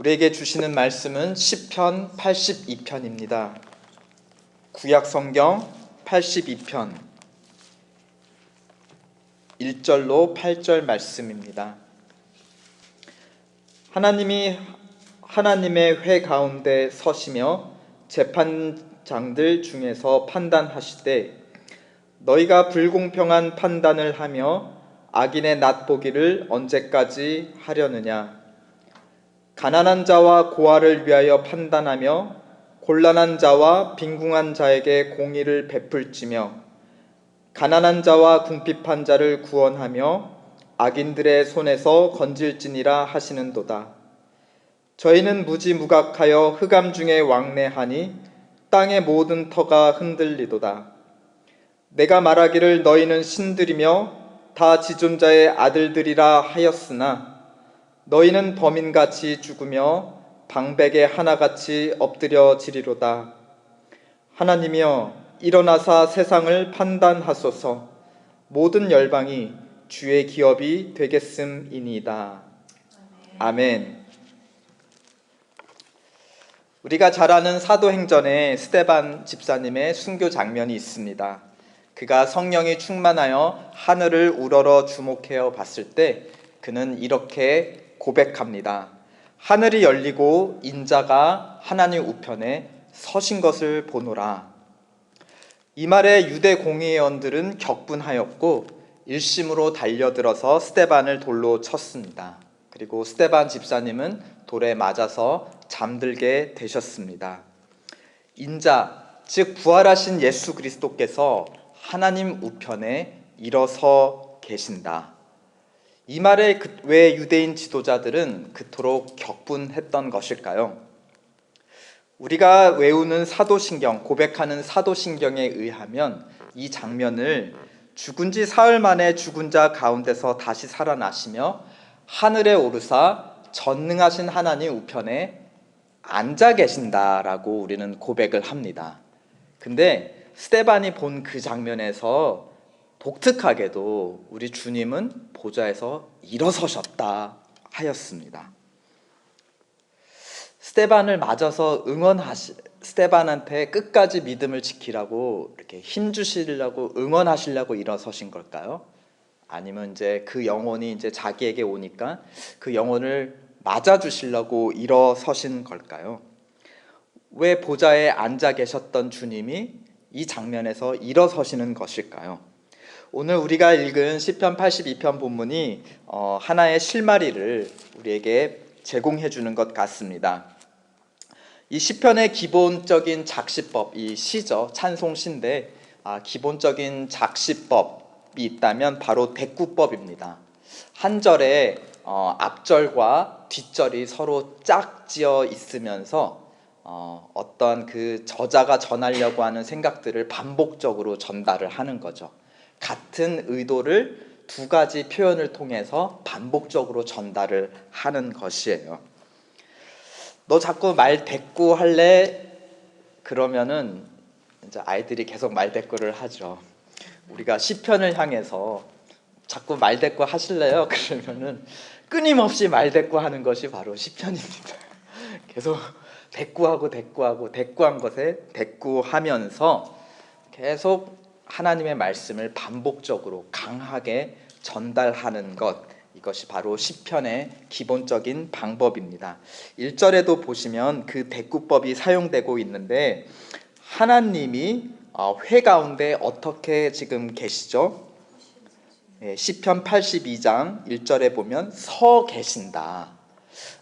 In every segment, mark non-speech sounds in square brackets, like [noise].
우리에게 주시는 말씀은 시편 82편입니다. 구약 성경 82편 1절로 8절 말씀입니다. 하나님이 하나님의 회 가운데 서시며 재판장들 중에서 판단하시되 너희가 불공평한 판단을 하며 악인의 낫보기를 언제까지 하려느냐 가난한 자와 고아를 위하여 판단하며 곤란한 자와 빈궁한 자에게 공의를 베풀지며 가난한 자와 궁핍한 자를 구원하며 악인들의 손에서 건질지니라 하시는도다. 저희는 무지무각하여 흑암 중에 왕래하니 땅의 모든 터가 흔들리도다. 내가 말하기를 너희는 신들이며 다 지존자의 아들들이라 하였으나 너희는 범인같이 죽으며 방백의 하나같이 엎드려지리로다. 하나님이여 일어나사 세상을 판단하소서 모든 열방이 주의 기업이 되겠음이니이다. 아멘. 우리가 잘 아는 사도행전에 스테반 집사님의 순교 장면이 있습니다. 그가 성령이 충만하여 하늘을 우러러 주목해 봤을 때 그는 이렇게 고백합니다. 하늘이 열리고 인자가 하나님 우편에 서신 것을 보노라. 이 말에 유대 공의원들은 격분하였고 일심으로 달려들어서 스테반을 돌로 쳤습니다. 그리고 스테반 집사님은 돌에 맞아서 잠들게 되셨습니다. 인자, 즉 부활하신 예수 그리스도께서 하나님 우편에 일어서 계신다. 이 말에 그- 왜 유대인 지도자들은 그토록 격분했던 것일까요? 우리가 외우는 사도신경, 고백하는 사도신경에 의하면 이 장면을 죽은 지 사흘 만에 죽은 자 가운데서 다시 살아나시며 하늘에 오르사 전능하신 하나님 우편에 앉아 계신다라고 우리는 고백을 합니다. 근데 스테반이 본 그 장면에서 독특하게도 우리 주님은 보좌에서 일어서셨다 하였습니다. 스테반을 맞아서 응원하시 스테반한테 끝까지 믿음을 지키라고 이렇게 힘 주시려고 응원하시려고 일어서신 걸까요? 아니면 이제 그 영혼이 이제 자기에게 오니까 그 영혼을 맞아 주시려고 일어서신 걸까요? 왜 보좌에 앉아 계셨던 주님이 이 장면에서 일어서시는 것일까요? 오늘 우리가 읽은 시편 82편 본문이 어, 하나의 실마리를 우리에게 제공해 주는 것 같습니다. 이 시편의 기본적인 작시법, 이 시죠 찬송시인데 아, 기본적인 작시법이 있다면 바로 대꾸법입니다. 한 절에 어, 앞절과 뒷절이 서로 짝지어 있으면서 어, 어떤 그 저자가 전하려고 하는 생각들을 반복적으로 전달을 하는 거죠. 같은 의도를 두 가지 표현을 통해서 반복적으로 전달을 하는 것이에요. 너 자꾸 말 대꾸 할래? 그러면은 이제 아이들이 계속 말 대꾸를 하죠. 우리가 시편을 향해서 자꾸 말 대꾸 하실래요? [laughs] 그러면은 끊임없이 말 대꾸 하는 것이 바로 시편입니다. [laughs] 계속 대꾸하고 대꾸하고 대꾸한 것에 대꾸하면서 계속 하나님의 말씀을 반복적으로 강하게 전달하는 것 이것이 바로 시편의 기본적인 방법입니다. 1절에도 보시면 그 대꾸법이 사용되고 있는데 하나님이 어, 회 가운데 어떻게 지금 계시죠? 예, 시편 82장 1절에 보면 서 계신다.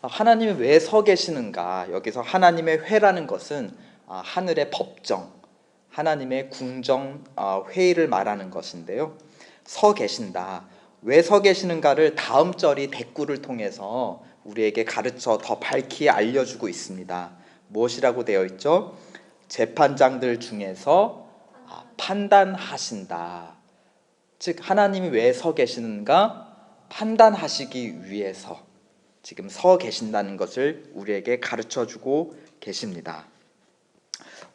아, 하나님이 왜 서 계시는가? 여기서 하나님의 회라는 것은 아, 하늘의 법정, 하나님의 궁정 아, 회의를 말하는 것인데요. 서 계신다. 왜 서 계시는가를 다음 절이 대꾸를 통해서 우리에게 가르쳐 더 밝히 알려주고 있습니다. 무엇이라고 되어 있죠? 재판장들 중에서 아, 판단하신다. 즉 하나님이 왜 서 계시는가 판단하시기 위해서 지금 서 계신다는 것을 우리에게 가르쳐 주고 계십니다.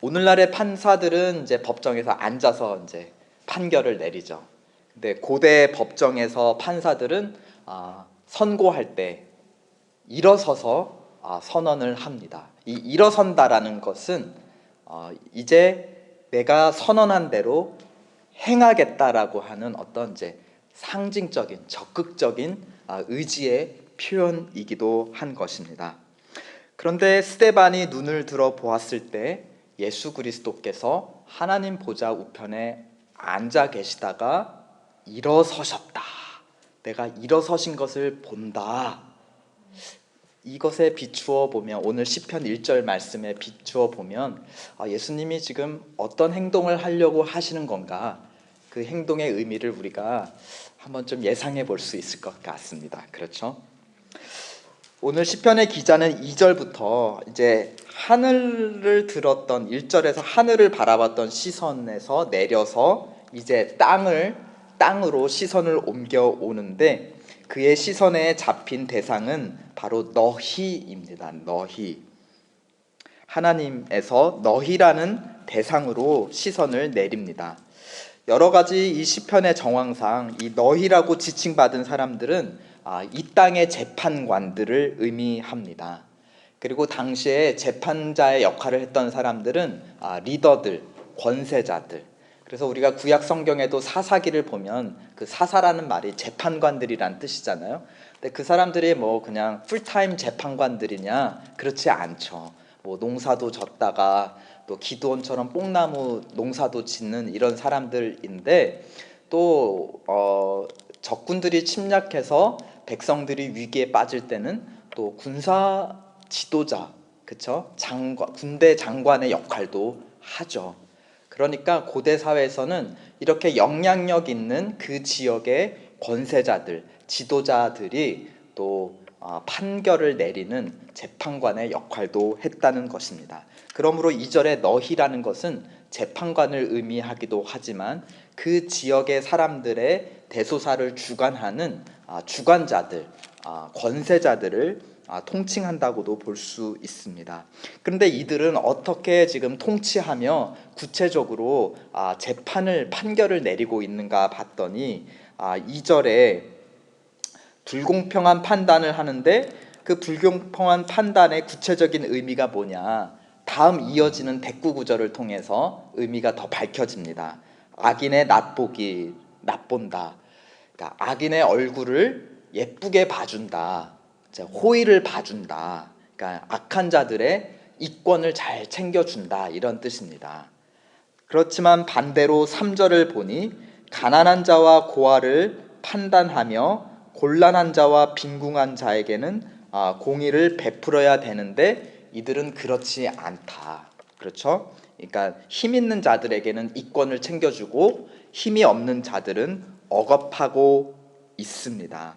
오늘날의 판사들은 이제 법정에서 앉아서 이제 판결을 내리죠. 근데 고대 법정에서 판사들은 아, 선고할 때 일어서서 아, 선언을 합니다. 이 일어선다라는 것은 어, 이제 내가 선언한 대로 행하겠다라고 하는 어떤 이제 상징적인 적극적인 아, 의지의 표현이기도 한 것입니다. 그런데 스테반이 눈을 들어 보았을 때 예수 그리스도께서 하나님 보좌 우편에 앉아 계시다가 일어서셨다. 내가 일어서신 것을 본다. 이것에 비추어 보면 오늘 시편 1절 말씀에 비추어 보면 아, 예수님이 지금 어떤 행동을 하려고 하시는 건가? 그 행동의 의미를 우리가 한번 좀 예상해 볼 수 있을 것 같습니다. 그렇죠? 오늘 시편의 기자는 2절부터 이제 하늘을 들었던 1절에서 하늘을 바라봤던 시선에서 내려서 이제 땅을 땅으로 시선을 옮겨 오는데 그의 시선에 잡힌 대상은 바로 너희입니다. 너희. 하나님에서 너희라는 대상으로 시선을 내립니다. 여러 가지 이 시편의 정황상 이 너희라고 지칭받은 사람들은 아, 이 땅의 재판관들을 의미합니다. 그리고 당시에 재판자의 역할을 했던 사람들은 아, 리더들, 권세자들. 그래서 우리가 구약 성경에도 사사기를 보면 그 사사라는 말이 재판관들이란 뜻이잖아요. 근데 그 사람들이 뭐 그냥 풀타임 재판관들이냐? 그렇지 않죠. 뭐 농사도 졌다가 또 기도원처럼 뽕나무 농사도 짓는 이런 사람들인데 또 어, 적군들이 침략해서 백성들이 위기에 빠질 때는 또 군사 지도자, 그쵸? 장관, 군대 장관의 역할도 하죠. 그러니까 고대 사회에서는 이렇게 영향력 있는 그 지역의 권세자들, 지도자들이 또 어, 판결을 내리는 재판관의 역할도 했다는 것입니다. 그러므로 이절의 너희라는 것은 재판관을 의미하기도 하지만 그 지역의 사람들의 대소사를 주관하는 아, 주관자들, 아, 권세자들을 아, 통칭한다고도 볼 수 있습니다. 그런데 이들은 어떻게 지금 통치하며 구체적으로 재판을 판결을 내리고 있는가 봤더니 2절에 불공평한 판단을 하는데 그 불공평한 판단의 구체적인 의미가 뭐냐? 다음 이어지는 대구 구절을 통해서 의미가 더 밝혀집니다. 악인의 낯보기, 낯본다. 그러니까 악인의 얼굴을 예쁘게 봐준다. 호의를 봐준다. 그러니까 악한 자들의 이권을 잘 챙겨준다. 이런 뜻입니다. 그렇지만 반대로 3절을 보니 가난한 자와 고아를 판단하며 곤란한 자와 빈궁한 자에게는 아, 공의를 베풀어야 되는데 이들은 그렇지 않다. 그렇죠? 그러니까 힘 있는 자들에게는 이권을 챙겨주고 힘이 없는 자들은 억압하고 있습니다.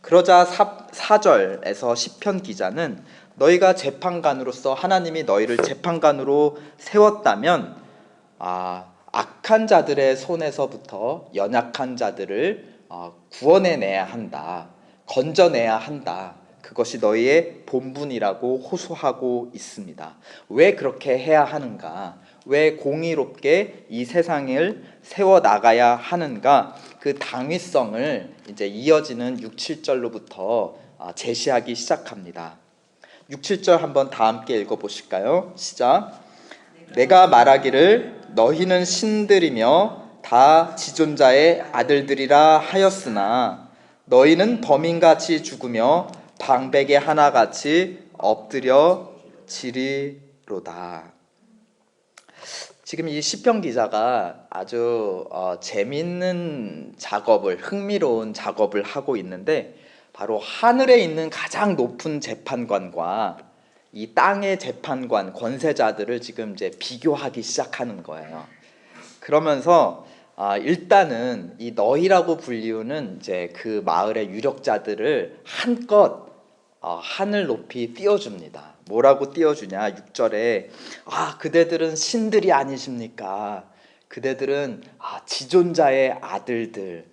그러자 4, 절에서 시편 기자는 너희가 재판관으로서 하나님이 너희를 재판관으로 세웠다면 아, 악한 자들의 손에서부터 연약한 자들을 어, 구원해내야 한다. 건져내야 한다. 그것이 너희의 본분이라고 호소하고 있습니다. 왜 그렇게 해야 하는가? 왜 공의롭게 이 세상을 세워 나가야 하는가? 그 당위성을 이제 이어지는 6, 7절로부터 아, 제시하기 시작합니다. 6, 7절 한번 다 함께 읽어 보실까요? 시작. 내가 말하기를 너희는 신들이며 다 지존자의 아들들이라 하였으나 너희는 범인같이 죽으며 방백의 하나같이 엎드려 지리로다. 지금 이 시편 기자가 아주 어, 재밌는 작업을 흥미로운 작업을 하고 있는데 바로 하늘에 있는 가장 높은 재판관과 이 땅의 재판관 권세자들을 지금 이제 비교하기 시작하는 거예요. 그러면서 아, 일단은 이 너희라고 불리우는 이제 그 마을의 유력자들을 한껏 어, 하늘 높이 띄워줍니다. 뭐라고 띄워주냐? 6절에 아 그대들은 신들이 아니십니까? 그대들은 아, 지존자의 아들들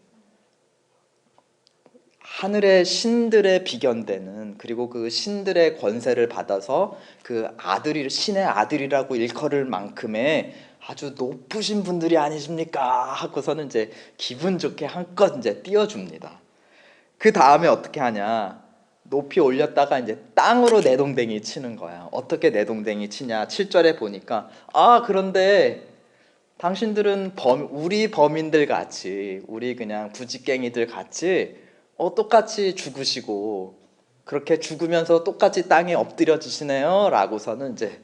하늘의 신들의 비견되는 그리고 그 신들의 권세를 받아서 그 아들이 신의 아들이라고 일컬을 만큼의 아주 높으신 분들이 아니십니까? 하고서는 이제 기분 좋게 한껏 이제 띄워줍니다. 그 다음에 어떻게 하냐? 높이 올렸다가 이제 땅으로 내동댕이 치는 거야. 어떻게 내동댕이 치냐? 7절에 보니까 아, 그런데 당신들은 범, 우리 범인들 같이 우리 그냥 부지깽이들 같이 어, 똑같이 죽으시고 그렇게 죽으면서 똑같이 땅에 엎드려지시네요. 라고서는 이제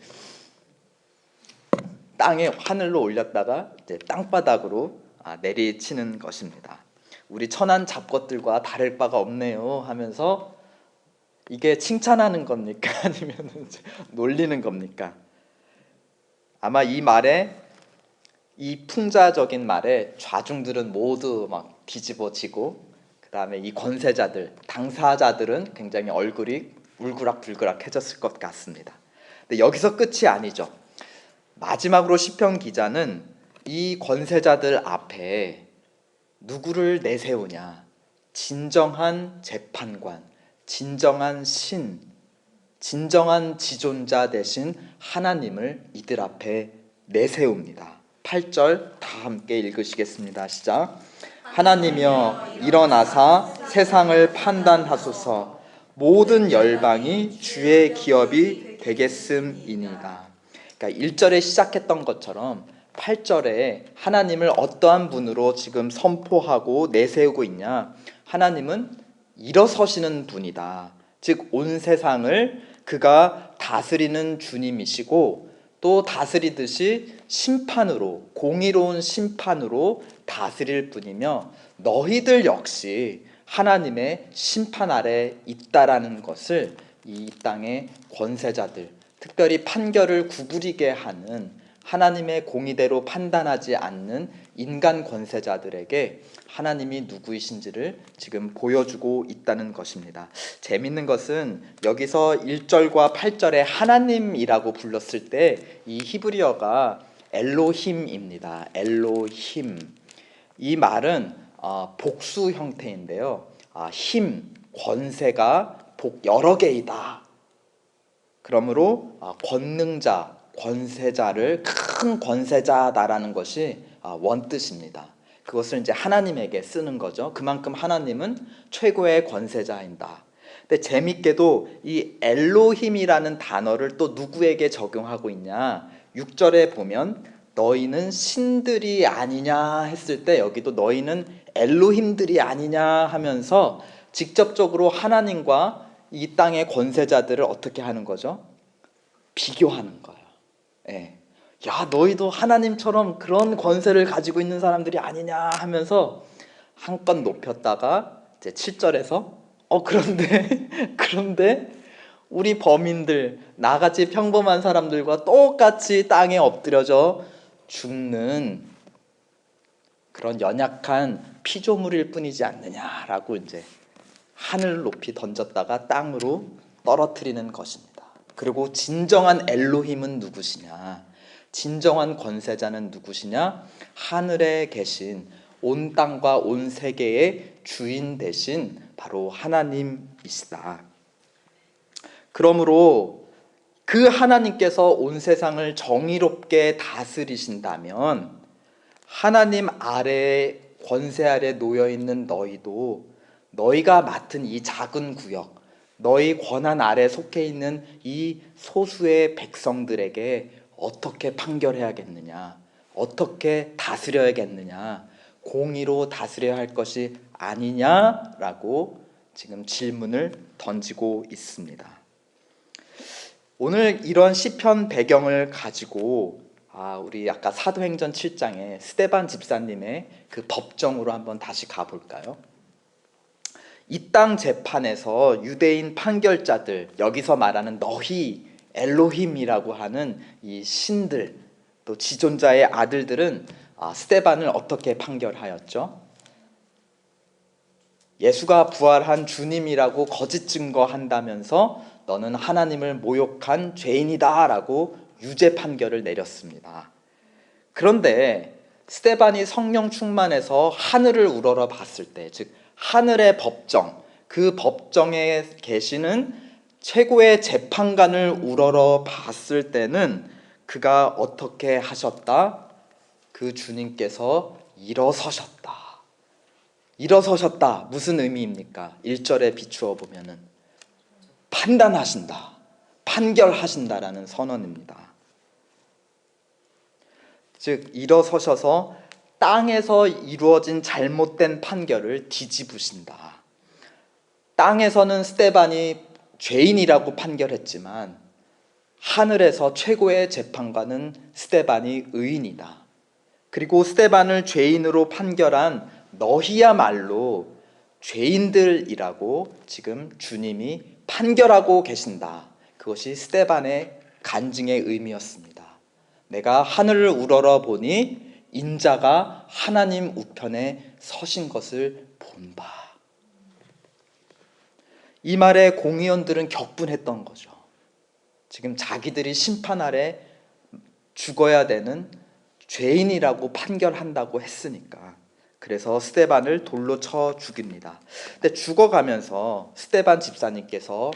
땅에 하늘로 올렸다가 이제 땅바닥으로 아, 내리치는 것입니다. 우리 천한 잡것들과 다를 바가 없네요 하면서 이게 칭찬하는 겁니까 [laughs] 아니면 놀리는 겁니까? 아마 이 말에 이 풍자적인 말에 좌중들은 모두 막 뒤집어지고 그 다음에 이 권세자들 당사자들은 굉장히 얼굴이 울그락불그락해졌을 것 같습니다. 근데 여기서 끝이 아니죠. 마지막으로 시편 기자는 이 권세자들 앞에 누구를 내세우냐? 진정한 재판관, 진정한 신, 진정한 지존자 대신 하나님을 이들 앞에 내세웁니다. 8절 다 함께 읽으시겠습니다. 시작. 하나님이여 일어나사 세상을 판단하소서 모든 열방이 주의 기업이 되겠음이니이다. 그러니까 1절에 시작했던 것처럼 8절에 하나님을 어떠한 분으로 지금 선포하고 내세우고 있냐? 하나님은 일어서시는 분이다. 즉 온 세상을 그가 다스리는 주님이시고 또 다스리듯이 심판으로 공의로운 심판으로 다스릴 분이며 너희들 역시 하나님의 심판 아래 있다라는 것을 이 땅의 권세자들 특별히 판결을 구부리게 하는 하나님의 공의대로 판단하지 않는 인간 권세자들에게 하나님이 누구이신지를 지금 보여주고 있다는 것입니다. 재밌는 것은 여기서 1절과 8절에 하나님이라고 불렀을 때 이 히브리어가 엘로힘입니다. 엘로힘. 이 말은 어, 복수 형태인데요. 아, 힘, 권세가 복 여러 개이다. 그러므로 아, 권능자, 권세자를 큰 권세자다라는 것이 아, 원뜻입니다. 그것을 이제 하나님에게 쓰는 거죠. 그만큼 하나님은 최고의 권세자인다. 근데 재밌게도 이 엘로힘이라는 단어를 또 누구에게 적용하고 있냐? 6절에 보면 너희는 신들이 아니냐 했을 때 여기도 너희는 엘로힘들이 아니냐 하면서 직접적으로 하나님과 이 땅의 권세자들을 어떻게 하는 거죠? 비교하는 거예요. 예. 야, 너희도 하나님처럼 그런 권세를 가지고 있는 사람들이 아니냐 하면서 한껏 높였다가 이제 7절에서 어 그런데 [laughs] 그런데 우리 범인들 나같이 평범한 사람들과 똑같이 땅에 엎드려져 죽는 그런 연약한 피조물일 뿐이지 않느냐라고 이제 하늘 높이 던졌다가 땅으로 떨어뜨리는 것입니다. 그리고 진정한 엘로힘은 누구시냐? 진정한 권세자는 누구시냐? 하늘에 계신 온 땅과 온 세계의 주인 대신 바로 하나님이시다. 그러므로 그 하나님께서 온 세상을 정의롭게 다스리신다면 하나님 아래 권세 아래 놓여 있는 너희도 너희가 맡은 이 작은 구역, 너희 권한 아래 속해 있는 이 소수의 백성들에게 어떻게 판결해야겠느냐, 어떻게 다스려야겠느냐, 공의로 다스려야 할 것이 아니냐라고 지금 질문을 던지고 있습니다. 오늘 이런 시편 배경을 가지고 아, 우리 아까 사도행전 7장에 스테반 집사님의 그 법정으로 한번 다시 가볼까요? 이 땅 재판에서 유대인 판결자들 여기서 말하는 너희 엘로힘이라고 하는 이 신들 또 지존자의 아들들은 아, 스테반을 어떻게 판결하였죠? 예수가 부활한 주님이라고 거짓 증거한다면서 너는 하나님을 모욕한 죄인이다라고 유죄 판결을 내렸습니다. 그런데 스테반이 성령 충만해서 하늘을 우러러 봤을 때, 즉 하늘의 법정, 그 법정에 계시는 최고의 재판관을 우러러 봤을 때는 그가 어떻게 하셨다? 그 주님께서 일어서셨다. 일어서셨다. 무슨 의미입니까? 1절에 비추어 보면은 판단하신다. 판결하신다라는 선언입니다. 즉 일어서셔서 땅에서 이루어진 잘못된 판결을 뒤집으신다. 땅에서는 스테반이 죄인이라고 판결했지만 하늘에서 최고의 재판관은 스테반이 의인이다. 그리고 스테반을 죄인으로 판결한 너희야말로 죄인들이라고 지금 주님이 판결하고 계신다. 그것이 스테반의 간증의 의미였습니다. 내가 하늘을 우러러 보니 인자가 하나님 우편에 서신 것을 본다. 이 말에 공의원들은 격분했던 거죠. 지금 자기들이 심판 아래 죽어야 되는 죄인이라고 판결한다고 했으니까 그래서 스테반을 돌로 쳐 죽입니다. 근데 죽어가면서 스테반 집사님께서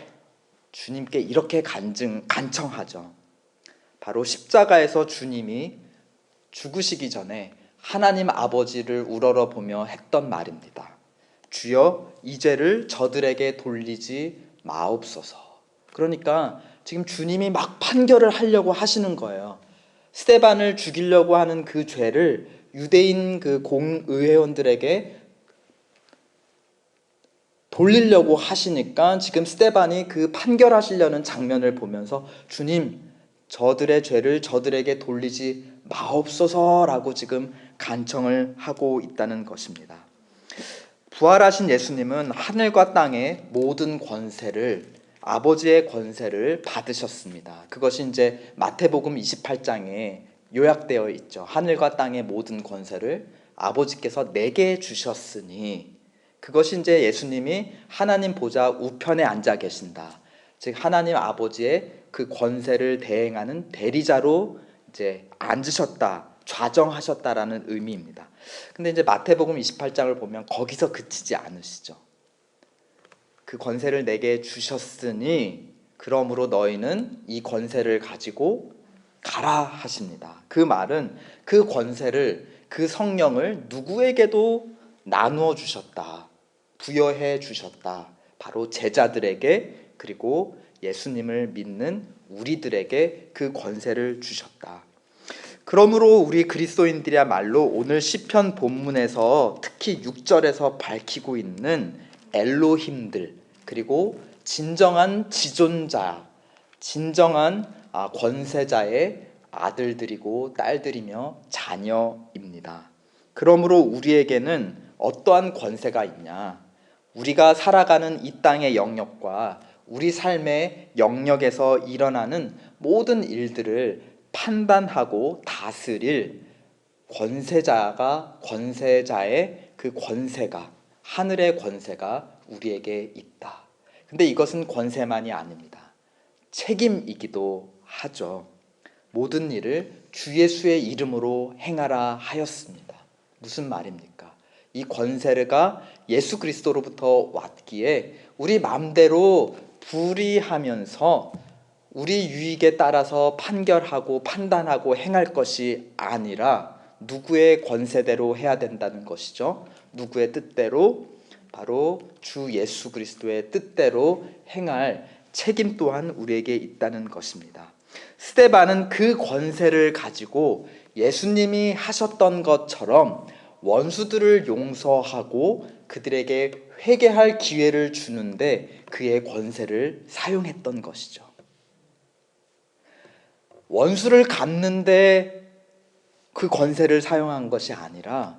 주님께 이렇게 간증 간청하죠. 바로 십자가에서 주님이 죽으시기 전에 하나님 아버지를 우러러 보며 했던 말입니다. 주여 이 죄를 저들에게 돌리지 마옵소서. 그러니까 지금 주님이 막 판결을 하려고 하시는 거예요. 스테반을 죽이려고 하는 그 죄를 유대인 그 공의회원들에게 돌리려고 하시니까 지금 스테반이 그 판결하시려는 장면을 보면서 주님 저들의 죄를 저들에게 돌리지 마옵소서라고 지금 간청을 하고 있다는 것입니다. 부활하신 예수님은 하늘과 땅의 모든 권세를 아버지의 권세를 받으셨습니다. 그것이 이제 마태복음 28장에 요약되어 있죠. 하늘과 땅의 모든 권세를 아버지께서 내게 주셨으니 그것이 이제 예수님이 하나님 보좌 우편에 앉아 계신다. 즉 하나님 아버지의 그 권세를 대행하는 대리자로 이제 앉으셨다, 좌정하셨다라는 의미입니다. 근데 이제 마태복음 28장을 보면 거기서 그치지 않으시죠. 그 권세를 내게 주셨으니 그러므로 너희는 이 권세를 가지고 가라 하십니다. 그 말은 그 권세를 그 성령을 누구에게도 나누어 주셨다. 부여해 주셨다. 바로 제자들에게 그리고 예수님을 믿는 우리들에게 그 권세를 주셨다. 그러므로 우리 그리스도인들이야 말로 오늘 시편 본문에서 특히 6절에서 밝히고 있는 엘로힘들 그리고 진정한 지존자, 진정한 아, 권세자의 아들들이고 딸들이며 자녀입니다. 그러므로 우리에게는 어떠한 권세가 있냐? 우리가 살아가는 이 땅의 영역과 우리 삶의 영역에서 일어나는 모든 일들을 판단하고 다스릴 권세자가 권세자의 그 권세가 하늘의 권세가 우리에게 있다. 근데 이것은 권세만이 아닙니다. 책임이기도 하죠. 모든 일을 주 예수의 이름으로 행하라 하였습니다. 무슨 말입니까? 이 권세가 예수 그리스도로부터 왔기에 우리 마음대로 불의하면서 우리 유익에 따라서 판결하고 판단하고 행할 것이 아니라 누구의 권세대로 해야 된다는 것이죠. 누구의 뜻대로 바로 주 예수 그리스도의 뜻대로 행할 책임 또한 우리에게 있다는 것입니다. 스테반은 그 권세를 가지고 예수님이 하셨던 것처럼 원수들을 용서하고 그들에게 회개할 기회를 주는데 그의 권세를 사용했던 것이죠. 원수를 갚는데 그 권세를 사용한 것이 아니라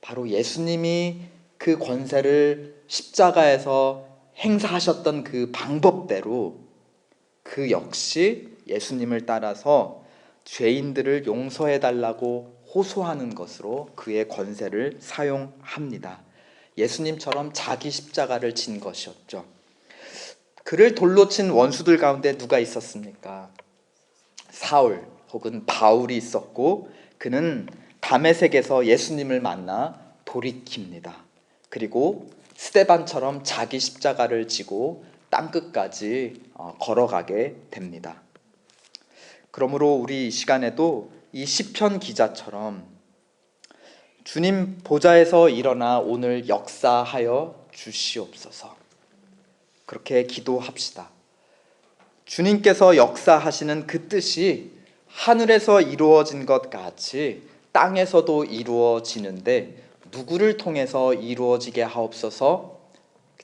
바로 예수님이 그 권세를 십자가에서 행사하셨던 그 방법대로 그 역시 예수님을 따라서 죄인들을 용서해 달라고 호소하는 것으로 그의 권세를 사용합니다. 예수님처럼 자기 십자가를 진 것이었죠. 그를 돌로 친 원수들 가운데 누가 있었습니까? 사울 혹은 바울이 있었고 그는 담에색에서 예수님을 만나 돌이킵니다. 그리고 스테반처럼 자기 십자가를 지고 땅 끝까지 어, 걸어가게 됩니다. 그러므로 우리 이 시간에도 이 시편 기자처럼 주님 보좌에서 일어나 오늘 역사하여 주시옵소서. 그렇게 기도합시다. 주님께서 역사하시는 그 뜻이 하늘에서 이루어진 것 같이 땅에서도 이루어지는데 누구를 통해서 이루어지게 하옵소서?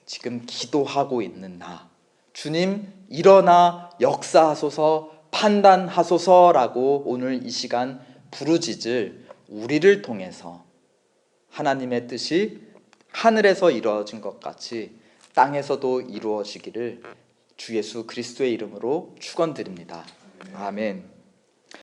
지금 기도하고 있는 나. 주님 일어나 역사하소서 판단하소서라고 오늘 이 시간 부르짖을 우리를 통해서 하나님의 뜻이 하늘에서 이루어진 것 같이 땅에서도 이루어지기를 주 예수 그리스도의 이름으로 축원드립니다. 아멘.